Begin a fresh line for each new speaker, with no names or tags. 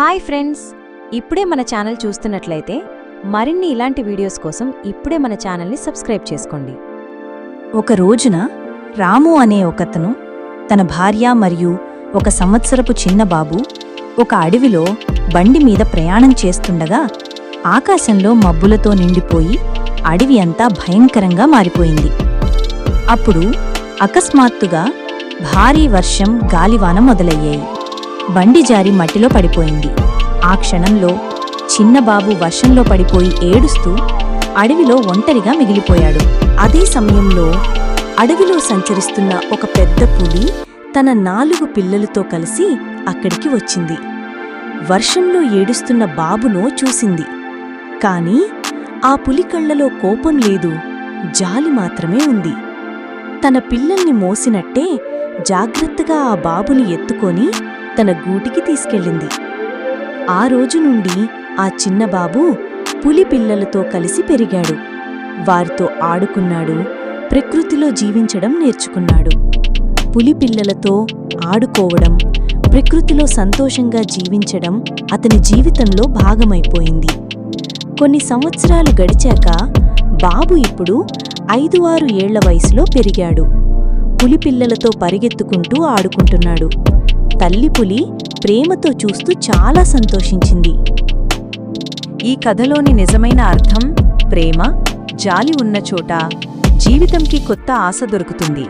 Hi friends ఇప్పుడే మన channel చూస్తున్నట్లయితే మరిన్ని ఇలాంటి వీడియోస్ కోసం ఇప్పుడే మన ఛానల్ని సబ్స్క్రైబ్ చేసుకోండి.
ఒక రోజున రాము అనే ఒకతను తన భార్య మరియు ఒక సంవత్సరపు చిన్న బాబు ఒక అడవిలో బండి మీద ప్రయాణం చేస్తుండగా ఆకాశంలో మబ్బులతో నిండిపోయి అడవి అంతా భయంకరంగా మారిపోయింది. అప్పుడు అకస్మాత్తుగా భారీ వర్షం గాలివాన మొదలయ్యాయి. బండి జారి మట్టిలో పడిపోయింది. ఆ క్షణంలో చిన్న బాబు వర్షంలో పడిపోయి ఏడుస్తూ అడవిలో ఒంటరిగా మిగిలిపోయాడు. అదే సమయంలో అడవిలో సంచరిస్తున్న ఒక పెద్ద పులి తన నాలుగు పిల్లలతో కలిసి అక్కడికి వచ్చింది. వర్షంలో ఏడుస్తున్న బాబునో చూసింది. కాని ఆ పులి కళ్ళలో కోపం లేదు. జాలి మాత్రమే ఉంది. తన పిల్లల్ని మోసినట్టే జాగ్రత్తగా ఆ బాబుని ఎత్తుకొని తన గూటికి తీసుకెళ్ళింది. ఆ రోజు నుండి ఆ చిన్న బాబు పులి పిల్లలతో కలిసి పెరిగాడు. వారితో ఆడుకున్నాడు ప్రకృతిలో జీవించడం నేర్చుకున్నాడు. పులి పిల్లలతో ఆడుకోవడం ప్రకృతిలో సంతోషంగా జీవించడం అతని జీవితంలో భాగమైపోయింది. కొన్ని సంవత్సరాలు గడిచాక బాబు ఇప్పుడు ఐదు ఆరు ఏళ్ళ వయసులో పెరిగాడు. పులి పిల్లలతో పరిగెత్తుకుంటూ ఆడుకుంటున్నాడు. తల్లి పులి ప్రేమతో చూస్తూ చాలా సంతోషించింది.
ఈ కథలోని నిజమైన అర్థం ప్రేమ జాలి ఉన్న చోట జీవితంకి కొత్త ఆశ దొరుకుతుంది.